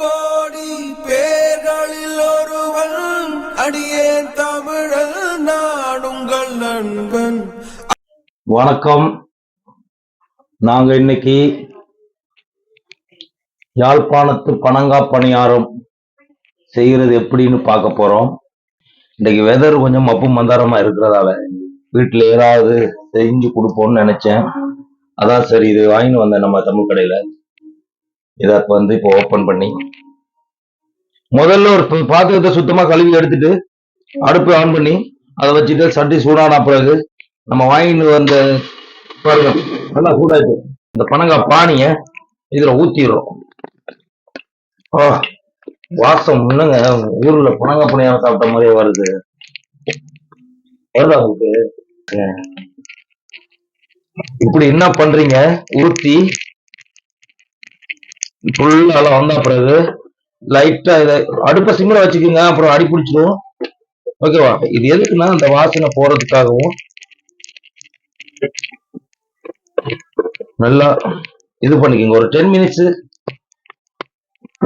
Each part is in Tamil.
கோடி பேர்களில் ஒருவன். அடியேன் தமிழன் நான் உங்கள் நண்பன். வணக்கம். நாங்க இன்னைக்கு யாழ்ப்பாணத்து பனங்கா பணியாரம் செய்யறது எப்படின்னு பார்க்க போறோம். இன்னைக்கு வெதர் கொஞ்சம் மப்பு மந்தாரமா இருக்கிறதால வீட்டுல ஏதாவது செஞ்சு கொடுப்போம்னு நினைச்சேன். அதான் சரி இது வாங்கிட்டு வந்தேன் நம்ம தமிழ் கடையில. இதை வந்து இப்போ ஓப்பன் பண்ணி முதல்ல ஒரு பாத்திரத்தை சுத்தமா கழுவி எடுத்துட்டு அடுப்பு ஆன் பண்ணி அதை வச்சுட்டு சட்டி சூடான பிறகு நம்ம வாங்கிட்டு வந்த பாருங்க நல்லா சூடாச்சு இந்த பனங்காய் பானிய இதுல ஊத்திடுறோம். ஆ, வாசம் இன்னுங்க ஊர்ல பனங்காய் பணியாரம் சாப்பிட்ட மாதிரியே வருது. வருதா உங்களுக்கு? இப்படி என்ன பண்றீங்க? ஊத்தி ஃபுல்லா வந்த பிறகு லைட்டா இதை அடுப்ப சிம்மில் வச்சுக்கோங்க அப்புறம் அடி பிடிச்சிரும். ஓகேவா? இது எதுக்குன்னா அந்த வாசனை போறதுக்காகவும் நல்லா இது பண்ணிக்கோங்க. ஒரு டென் மினிட்ஸ்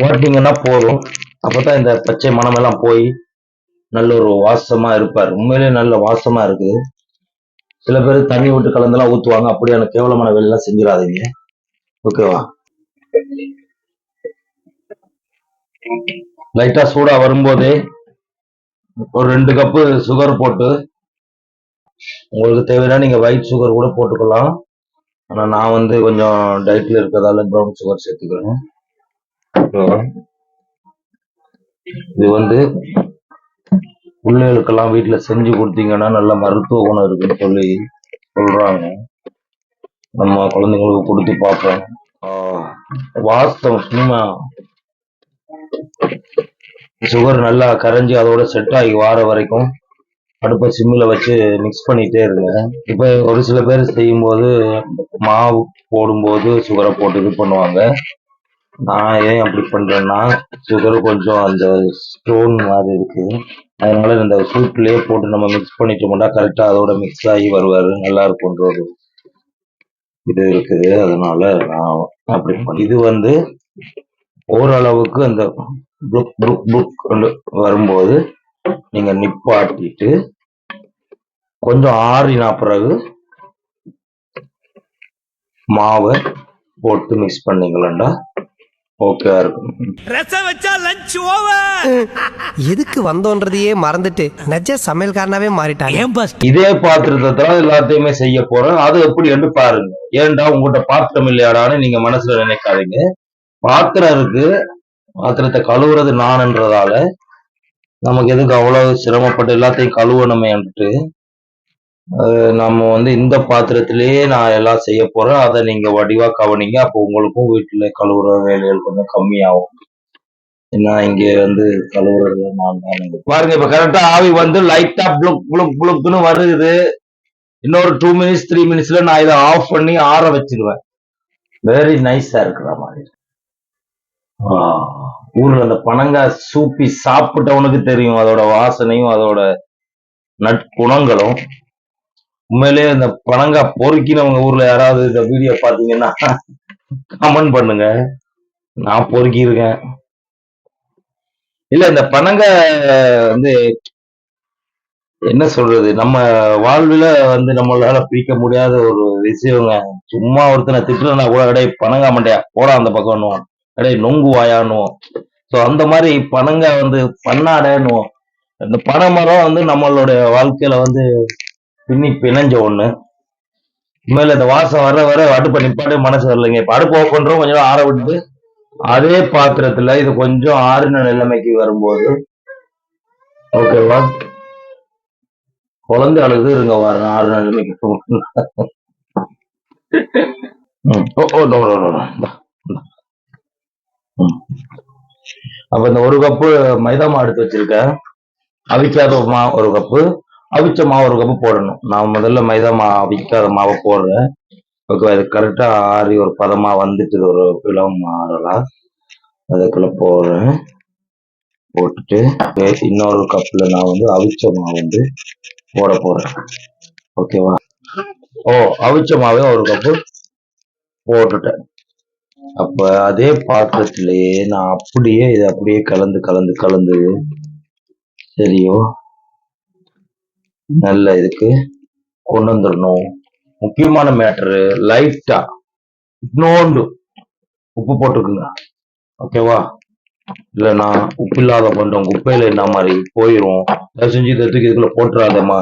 ஓட்டிங்கன்னா போதும். அப்பதான் இந்த பச்சை மனம் எல்லாம் போய் நல்ல ஒரு வாசமா இருப்பார். உண்மையிலே நல்ல வாசமா இருக்குது. சில பேர் தண்ணி விட்டு கலந்தெல்லாம் ஊத்துவாங்க. அப்படியான கேவலமான வேலையெல்லாம் செஞ்சிடாதீங்க. ஓகேவா? லைட்டா சூடா வரும்போதே ஒரு ரெண்டு கப்பு சுகர் போட்டு உங்களுக்கு தேவைன்னா நீங்க ஒயிட் சுகர் கூட போட்டுக்கலாம். ஆனா நான் வந்து கொஞ்சம் டயட்ல இருக்கிறதால ப்ரௌன் சுகர் சேர்த்துக்கிறேன். இது வந்து பிள்ளைகளுக்கெல்லாம் வீட்டுல செஞ்சு கொடுத்தீங்கன்னா நல்ல மருத்துவ குணம் இருக்குன்னு சொல்லி சொல்றாங்க. நம்ம குழந்தைங்களுக்கு கொடுத்து பார்ப்போம். வாஸ்தவம் சும்மா சுகர் நல்லா கரைஞ்சி அதோட செட் ஆகி வார வரைக்கும் அடுப்பை சிம்மில் வச்சு மிக்ஸ் பண்ணிகிட்டே இருங்க. இப்போ ஒரு சில பேர் செய்யும்போது மாவு போடும்போது சுகரை போட்டு இது பண்ணுவாங்க. நான் ஏன் அப்படி பண்ணுறேன்னா சுகர் கொஞ்சம் அந்த ஸ்டோன் மாதிரி இருக்குது அதனால இந்த சூட்லயே போட்டு நம்ம மிக்ஸ் பண்ணிட்டோம்னா கரெக்டாக அதோட மிக்ஸ் ஆகி வருவார். நல்லா இருக்கும்ன்ற ஒரு இது இருக்குது. அதனால நான் அப்படி பண்ண இது வந்து ஓரளவுக்கு அந்த புக் புக் புக் வரும்போது நீங்க நிப்பாட்டிட்டு கொஞ்சம் ஆறினா பிறகு மாவை போட்டு மிக்ஸ் பண்ணீங்களா ஓகே இருக்கும். ரசம் வச்சா லஞ்ச் ஓவர் எதுக்கு வந்தோன்றதையே மறந்துட்டு நஜ சமையல்காரனாவே மாறிட்டாங்க ஏன் பஸ் இதே பாத்திரத்தை தான் எல்லாத்தையுமே செய்ய போறேன். அது எப்படி என்று பாருங்க. ஏன்டா உங்ககிட்ட பாத்திரம் இல்லையாடான்னு நீங்க மனசுல நினைக்காதீங்க. பாத்திரம் இருக்கு. பாத்திரத்தை கழுவுறது நான்ன்றதால நமக்கு எதுக்கு அவ்வளவு சிரமப்பட்டு எல்லாத்தையும் கழுவணுமேன்ட்டு நம்ம வந்து இந்த பாத்திரத்திலேயே நான் எல்லாம் செய்ய போறேன். அதை நீங்க வடிவா கவனிங்க. அப்போ உங்களுக்கும் வீட்டுல கழுவுற வேலைகள் கொஞ்சம் கம்மியாகும். ஏன்னா இங்க வந்து கழுவுறது நான் தான் பாருங்க இப்ப கரெக்டா ஆவி வந்து லைட்டா புளுக் புளுக் புளுக்குன்னு வருது. இன்னொரு டூ மினிட்ஸ் த்ரீ மினிட்ஸ்ல நான் இதை ஆஃப் பண்ணி ஆற வச்சிருவேன். வெரி நைஸா இருக்கிற மாதிரி. ஊர்ல அந்த பனங்காய் சூப்பி சாப்பிட்டவனுக்கு தெரியும். அதோட வாசனையும் அதோட நற்குணங்களும் உண்மையிலேயே இந்த பனங்காய் பொறுக்கினவங்க ஊர்ல யாராவது இந்த வீடியோ பாத்தீங்கன்னா கமெண்ட் பண்ணுங்க. நான் பொறுக்கியிருக்கேன். இல்ல இந்த பனங்காய் வந்து என்ன சொல்றது? நம்ம வாழ்வில் வந்து நம்மளால பிரிக்க முடியாத ஒரு விஷயங்க. சும்மா ஒருத்தனை திட்டுறனா கூட கிடையாது பனங்காய் மண்டையா போடா அந்த பக்கம்னுவோம் கடை நொங்கு வாயான்னுவோம் ஸோ அந்த மாதிரி பனங்காய் வந்து பண்ணாடன்னுவோம் இந்த பனை மரம் வந்து நம்மளுடைய வாழ்க்கையில வந்து பின்னி பிணைஞ்ச ஒண்ணு. உண்மையில இந்த வாசம் வர வர அடுப்பை நிப்பாட்டே மனசு வரலைங்க. இப்ப அடுப்பு ஓப்பன் பண்றோம் கொஞ்சம் ஆற விட்டு அதே பாத்திரத்துல இது கொஞ்சம் ஆறின நிலைமைக்கு வரும்போது ஓகேவா? குழந்தை அழுது இருங்க வர ஆறு நிலைமைக்கு. ஓ ஓ நோ நோ நோ. அப்ப இந்த ஒரு கப்பு மைதா மாவு எடுத்து வச்சிருக்கேன் அவிக்காத மா ஒரு கப்பு. அவிச்ச மாவு ஒரு கப்பு போடணும். நான் முதல்ல மைதா மா அவிக்காத மாவை போடுறேன். ஓகே இது கரெக்டா ஆறி ஒரு பதமா வந்துட்டு ஒரு பிளவு மாறலாம். அதுக்குள்ள போடுறேன். போட்டுட்டு இன்னொரு கப்ல நான் வந்து அவிச்ச மாவு வந்து போட போறேன். ஓகேவா? ஓ அவிச்ச மாவே ஒரு கப்பு போட்டுட்டேன். அப்ப அதே பாத்திரத்திலேயே நான் அப்படியே இதை அப்படியே கலந்து கலந்து கலந்து. சரியோ? நல்ல இதுக்கு கொண்டு வந்துடணும். முக்கியமான மேட்டரு லைட்டா இன்னொன்று உப்பு போட்டுக்குங்க. ஓகேவா இல்லைன்னா உப்பு இல்லாத பண்றோம் குப்பையில என்ன மாதிரி போயிரும்? தயவு செஞ்சு இதை தூக்கி இதுக்குள்ள போட்டுறாதம்மா.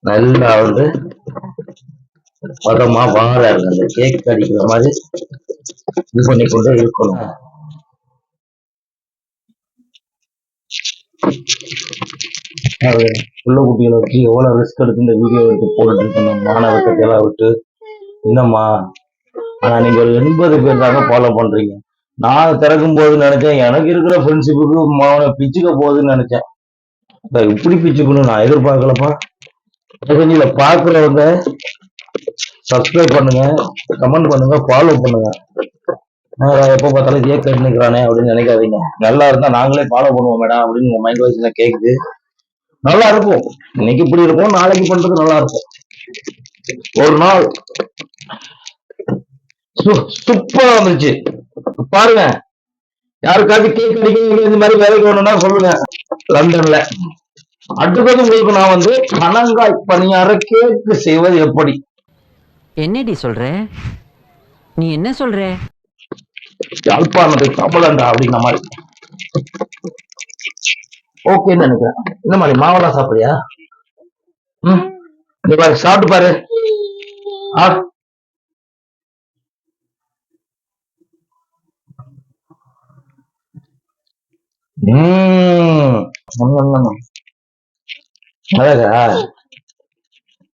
நல்லா வந்து பதமா வார அந்த கேக் அடிக்கிற மாதிரி இது பண்ணி கொண்டு இருக்கணும். உள்ள குட்டிகளை வச்சு எவ்வளவு ரிஸ்க் எடுத்து இந்த வீடியோ எடுத்து போட்டுட்டு இருக்கணும். மாணவர்கிட்ட எல்லாம் விட்டு என்னம்மா? ஆனா நீங்க ஒரு எண்பது பேர் தாங்க ஃபாலோ பண்றீங்க. நான் திறக்கும் போது நினைச்சேன். எனக்கு இருக்கிற ஃப்ரெண்ட்ஷிப்புக்கு மாவனை பிச்சுக்க போகுதுன்னு நினைச்சேன். அட, இப்படி பிச்சுக்கணும் நான் எதிர்பார்க்கலப்பா. கொஞ்சம் இதை சப்ஸ்கிரைப் பண்ணுங்க கமெண்ட் பண்ணுங்க ஃபாலோ பண்ணுங்க. நான் எப்போ பார்த்தாலும் இதே கேட்டுக்கிறானே அப்படின்னு நினைக்காதீங்க. நல்லா இருந்தா நாங்களே ஃபாலோ பண்ணுவோம் மேடம் அப்படின்னு உங்க மைண்ட் வாய்ஸ்ல கேக்குது. நல்லா இருக்கும். இன்னைக்கு இப்படி இருக்கும் நாளைக்கு பண்றது நல்லா இருக்கும். ஒரு நாள் சூப்பரா வந்துச்சு பாருங்க. யாருக்காவது கேக் அடிக்கணும் இந்த மாதிரி வேலைக்கு வேணும்னா சொல்லுங்க. லண்டன்ல. அடுத்தது உங்களுக்கு நான் வந்து பனங்காய் பணியார கேக்கு செய்வது எப்படி? என்னடி சொல்ற? நீ என்ன சொல்ற? யாழ்ப்பாணத்தை சாப்பிடலாம்டா அப்படிங்கிற மாதிரி. ஓகேன்னு நினைக்கிறேன். என்ன மாதிரி மாவெல்லாம் சாப்பிடுறியா? ம்? இந்த மாதிரி சாப்பிட்டு பாரு. ஆ? அழகா.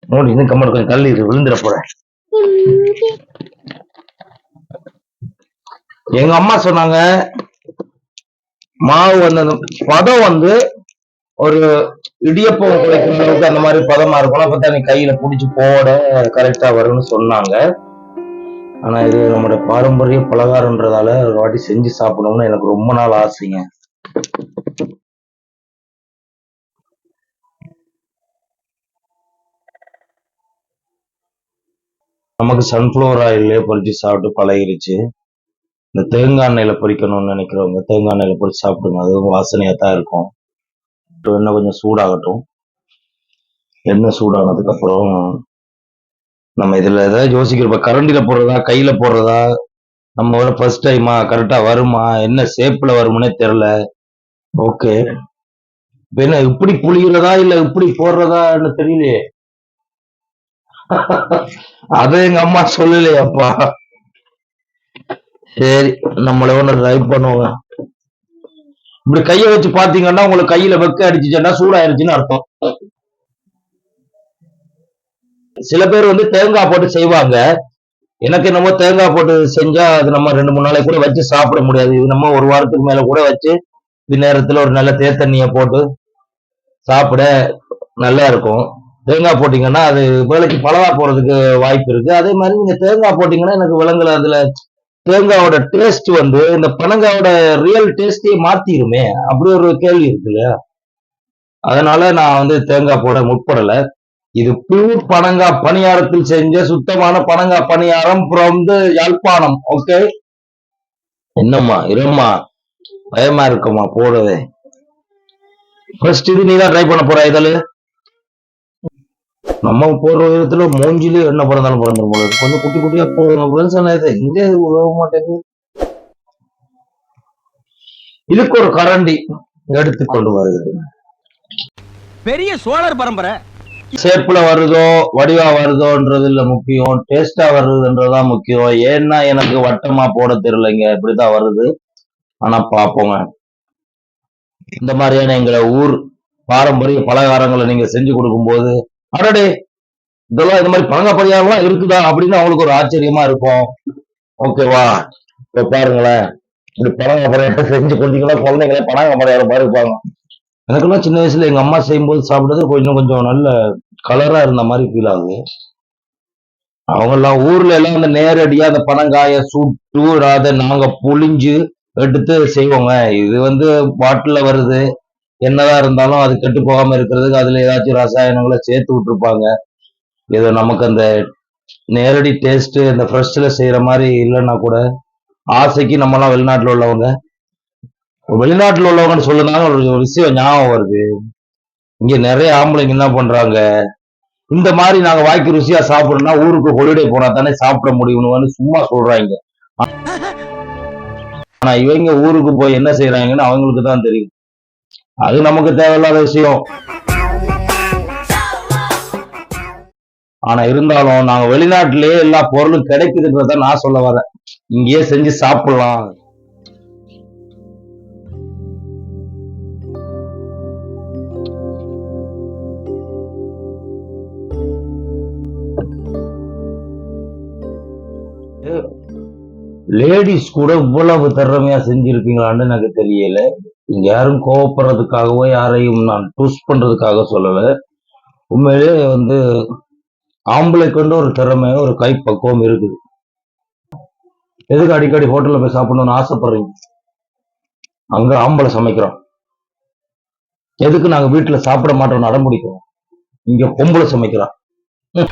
மூடி இன்னும் கம்மல் கொஞ்சம் கல்லீர் விழுந்துட போறேன். எங்க அம்மா சொன்னாங்க மாவு வந்து பதம் வந்து ஒரு இடியப்பம் குறைக்கும் அளவுக்கு அந்த மாதிரி பதமா இருக்கும். பார்த்தா நீ கையில புடிச்சு போட கரெக்டா வரும்னு சொன்னாங்க. ஆனா இது நம்முடைய பாரம்பரிய பலகாரம்ன்றதால ஒரு வாட்டி செஞ்சு சாப்பிடணும்னு எனக்கு ரொம்ப நாள் ஆசைங்க. நமக்கு சன்ஃப்ளவர் ஆயிலே பறித்து சாப்பிட்டு பழகிருச்சு. இந்த தேங்காய் எண்ணெயில பொறிக்கணும்னு நினைக்கிறவங்க தேங்காய் எண்ணெயில் பொறிச்சு சாப்பிடுங்க. அதுவும் வாசனையாக தான் இருக்கும். எண்ணெய் கொஞ்சம் சூடாகட்டும். எண்ணெய் சூடானதுக்கு அப்புறம் நம்ம இதுல ஏதாவது யோசிக்கிறப்ப கரண்டில போடுறதா கையில போடுறதா நம்ம ஃபர்ஸ்ட் டைமா கரெக்டா வருமா? என்ன ஷேப்பில் வருமுனே தெரியல. ஓகே இப்போ என்ன இப்படி புளிகிறதா இல்ல இப்படி போடுறதான்னு தெரியலையே. அதை எங்க அம்மா சொல்லலையாப்பா? சரி நம்மள ஒண்ணு ட்ரை பண்ணுவோங்க. இப்படி கைய வச்சு பாத்தீங்கன்னா உங்களுக்கு கையில வெக்க அடிச்சுச்சுன்னா சூடாயிருச்சுன்னு அர்த்தம். சில பேர் வந்து தேங்காய் போட்டு செய்வாங்க. எனக்கு என்னமோ தேங்காய் போட்டு செஞ்சா அது நம்ம ரெண்டு மூணு நாளைக்கு கூட வச்சு சாப்பிட முடியாது. இது நம்ம ஒரு வாரத்துக்கு மேல கூட வச்சு இது நேரத்துல ஒரு நல்ல தேத்தண்ணிய போட்டு சாப்பிட நல்லா இருக்கும். தேங்காய் போட்டிங்கன்னா அது வேலைக்கு பலவா போறதுக்கு வாய்ப்பு இருக்கு. அதே மாதிரி நீங்க தேங்காய் போட்டிங்கன்னா எனக்கு விலங்குல அதுல தேங்காயோட டேஸ்ட் வந்து இந்த பனங்காயோட ரியல் டேஸ்டே மாற்றிடுமே அப்படி ஒரு கேள்வி இருக்கு இல்லையா? அதனால நான் வந்து தேங்காய் போட முற்படல. இது பியூர் பனங்காய் பணியாரத்தில் செஞ்ச சுத்தமான பனங்காய் பணியாரம் அப்புறம் வந்து யாழ்ப்பாணம். ஓகே என்னம்மா இரும்மா? பயமா இருக்குமா போடவே. ஃபர்ஸ்ட் இது நீ தான் ட்ரை பண்ண போற இதில் நம்ம போடுற விதத்துல மூஞ்சிலே என்ன பிறந்தாலும் பிறந்துரும் போல. கொஞ்சம் குட்டி குட்டியா போடுங்க ஃப்ரெண்ட்ஸ் இங்கே உழவ மாட்டேங்குது. இதுக்கு ஒரு கரண்டி எடுத்து கொண்டு வருகிறது. பெரிய சோழர் பரம்பரை. ஷேப்ல வருதோ வடிவா வருதோன்றது இல்ல முக்கியம். டேஸ்டா வருதுன்றதுதான் முக்கியம். ஏன்னா எனக்கு வட்டமா போட தெரியலைங்க. இப்படிதான் வருது. ஆனா பாப்போங்க இந்த மாதிரியான எங்களை ஊர் பாரம்பரிய பலகாரங்களை நீங்க செஞ்சு கொடுக்கும்போது அடடே இதெல்லாம் இந்த மாதிரி பழங்க இருக்குதா அப்படின்னு அவங்களுக்கு ஒரு ஆச்சரியமா இருக்கும். ஓகேவா இப்ப பாருங்களேன். இப்படி பழங்க செஞ்சு கொடுத்தீங்கன்னா குழந்தைங்களே பழங்க பரிகாரம் மாதிரி இருப்பாங்க. எனக்கெல்லாம் சின்ன வயசுல எங்க அம்மா செய்யும்போது சாப்பிட்டது கொஞ்சம் கொஞ்சம் நல்ல கலரா இருந்த மாதிரி ஃபீல் ஆகுது. அவங்க எல்லாம் ஊர்ல எல்லாம் அந்த நேரடியா அந்த பனங்காய சுட்டு அதை நாங்க புளிஞ்சு எடுத்து செய்வோங்க. இது வந்து பாட்டில வருது. என்னதான் இருந்தாலும் அது கெட்டு போகாம இருக்கிறதுக்கு அதுல ஏதாச்சும் ரசாயனங்களை சேர்த்து விட்டுருப்பாங்க. ஏதோ நமக்கு அந்த நேரடி டேஸ்ட் இந்த ஃப்ரெஷ்ல செய்யற மாதிரி இல்லைன்னா கூட ஆசைக்கு நம்மலாம் வெளிநாட்டுல உள்ளவங்க வெளிநாட்டுல உள்ளவங்கன்னு சொல்லுனாலும் ஒரு விஷயம் ஞாபகம் வருது. இங்க நிறைய ஆம்பளைங்க என்ன பண்றாங்க? இந்த மாதிரி நாங்க வாய்க்கு ருசியா சாப்பிடணும்னா ஊருக்கு ஹொலிடே போனா தானே சாப்பிட முடியும்னு சும்மா சொல்றாங்க. ஆனா இவங்க ஊருக்கு போய் என்ன செய்யறாங்கன்னு அவங்களுக்கு தான் தெரியும். அது நமக்கு தேவையில்லாத விஷயம். ஆனா இருந்தாலும் நாங்க வெளிநாட்டிலேயே எல்லா பொருளும் கிடைக்குதுன்றத நான் சொல்ல வரேன். இங்கேயே செஞ்சு சாப்பிடலாம். லேடிஸ் கூட இவ்வளவு திறமையா செஞ்சிருப்பீங்களான்னு எனக்கு தெரியல. இங்க யாரும் கோவப்படுறதுக்காகவோ யாரையும் நான் டூஸ் பண்றதுக்காக சொல்லலை. உண்மையிலே வந்து ஆம்பளைக்கு வந்து ஒரு திறமை ஒரு கைப்பக்குவம் இருக்குது. எதுக்கு அடிக்கடி ஹோட்டலில் போய் சாப்பிடணும்னு ஆசைப்படுறீங்க? அங்க ஆம்பளை சமைக்கிறோம் எதுக்கு நாங்க வீட்டுல சாப்பிட மாட்டோம் அடம் பிடிக்கிறோம் இங்க பொம்பளை சமைக்கிறோம் ம்.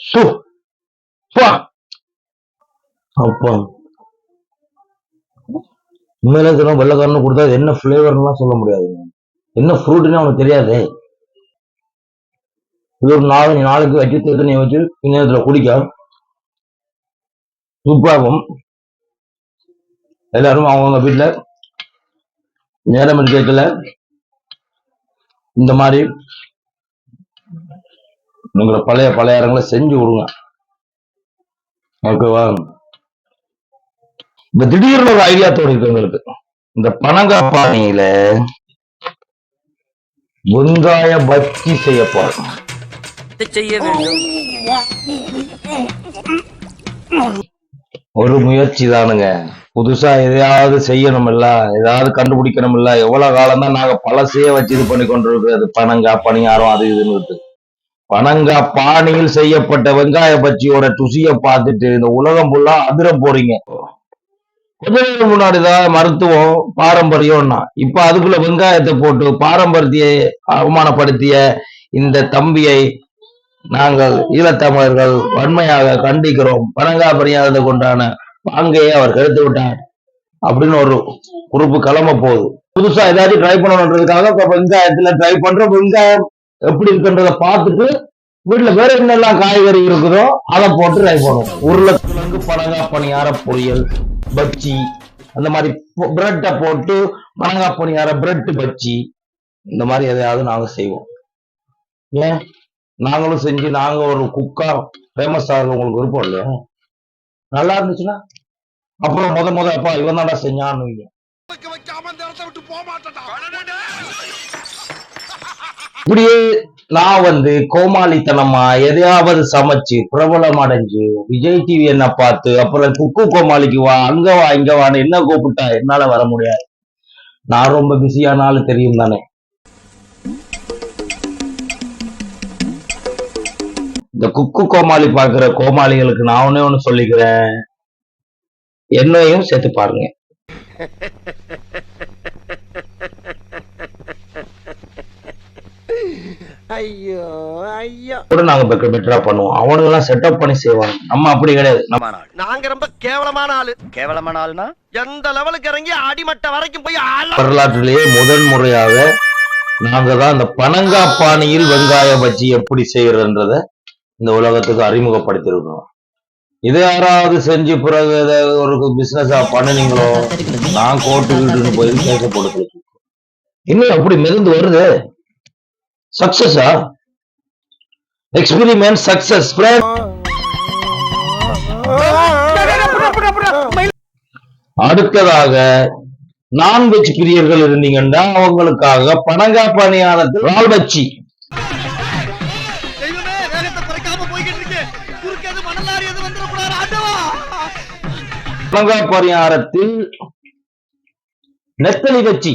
சு. அப்பா. உண்மையிலே சொல்ல வெள்ளக்காரனு கொடுத்தா என்ன ஃபிளேவர்லாம் சொல்ல முடியாதுங்க என்ன ஃப்ரூட்னு அவனுக்கு தெரியாது. இது ஒரு நாலு நாளைக்கு வச்சு தேத்தனையை வச்சு இந்நேரத்தில் குடிக்க. சூப்பராகும் எல்லாரும் அவங்கவுங்க வீட்டுல நேரம் கேட்கல இந்த மாதிரி உங்களை பழைய பழையாரங்களை செஞ்சு விடுங்க ஓகேவா? இந்த திடீர்னு ஒரு ஐடியா தோணிருக்கு உங்களுக்கு. இந்த பனங்காய் பானையில வெங்காய பஜ்ஜி செய்ய போறோம் செய்ய வேண்டும். ஒரு முயற்சி தானுங்க. புதுசா எதையாவது செய்யணும் இல்ல ஏதாவது கண்டுபிடிக்கணும் இல்ல எவ்வளவு காலம் தான் நாங்க பழசையே வச்சு இது பண்ணி கொண்டிருக்கிறது. பனங்காய் பணியாரம் அது இதுன்னு இருக்கு. பனங்காய் பானையில் செய்யப்பட்ட வெங்காய பஜ்ஜியோட ருசியை பார்த்துட்டு இந்த உலகம் ஃபுல்லா அதிர போறீங்க. கொஞ்ச நேரம் முன்னாடிதான் மருத்துவம் பாரம்பரியம்னா. இப்ப அதுக்குள்ள வெங்காயத்தை போட்டு பாரம்பரியத்தை அவமானப்படுத்திய இந்த தம்பியை நாங்கள் ஈழத்தமிழர்கள் வன்மையாக கண்டிக்கிறோம். பரங்கா பணியாரத்தை கொண்டான பாங்கையை அவர் கெடுத்து விட்டார் அப்படின்னு ஒரு குறிப்பு கிளம்ப போகுது. புதுசா ஏதாச்சும் ட்ரை பண்ணணுன்றதுக்காக இப்ப வெங்காயத்துல ட்ரை பண்ற வெங்காயம் எப்படி இருக்குன்றத பார்த்துட்டு வீட்டுல வேற என்னெல்லாம் காய்கறி இருக்குதோ அதை போட்டு ட்ரை பண்ணுவோம். உருளைக்கிழங்கு பனங்காய் பணியார பொரியல் பஜ்ஜி அந்த மாதிரி பிரெட்டை போட்டு பனங்காய் பணியார பிரெட் பஜ்ஜி இந்த மாதிரி எதையாவது நாங்க செய்வோம். ஏன்? நாங்களும் செஞ்சு நாங்க ஒரு குக்கா ஃபேமஸ் ஆகுறது உங்களுக்கு விருப்பம் இல்லையா? நல்லா இருந்துச்சுன்னா அப்புறம் முத முத அப்பா இவன் தான்டா செஞ்சான்னு வைங்க. இப்படியே நான் வந்து கோமாளித்தனமா எதையாவது சமைச்சு பிரபலம் அடைஞ்சு விஜய் டிவி என்ன பார்த்து அப்புறம் குக்கு கோமாளிக்கு வா அங்க வா இங்க வான்னு என்ன கூப்பிட்டா என்னால வர முடியாது. நான் ரொம்ப பிஸியானாலும் தெரியும் தானே. இந்த குக்கு கோமாளி பாக்குற கோமாளிகளுக்கு நான் ஒன்னே ஒண்ணு சொல்லிக்கிறேன். என்னையும் சேர்த்து பாருங்க. ஐயோ ஐயோ. கூட நாங்க பெட்டர் பெட்டரா பண்ணுவோம். அவனுங்க எல்லாம் செட்டப் பண்ணி செய்வாங்க. நம்ம அப்படி கிடையாது. நம்ம நாங்க ரொம்ப கேவலமான ஆளு. கேவலமான ஆள்னா? எந்த லெவலுக்கு இறங்கி அடிமட்ட வரைக்கும் போய் வரலாற்றிலேயே முதன் முறையாக நாங்க தான் இந்த பனங்கா பானையில் வெங்காய பஜ்ஜி எப்படி செய்யறன்றத இந்த உலகத்துக்கு அறிமுகப்படுத்தியிருக்கோம். இதை யாராவது செஞ்சு பிறகு ஒரு பிசினஸா பண்ணுனீங்களோ நான் கோர்ட்டு வீட்டுன்னு போய் கேட்க போட்டு இன்னும் அப்படி மிதந்து வருது. சக்சஸா எக்ஸ்பிரிமெண்ட் சக்சஸ் அடுத்ததாக நான்வெஜ் பிரியர்கள் இருந்தீங்கன்னா அவங்களுக்காக வந்துடக்கூடாது ஆண்டவா பனங்காய் பணியாரத்தில் நெத்தலி வச்சி.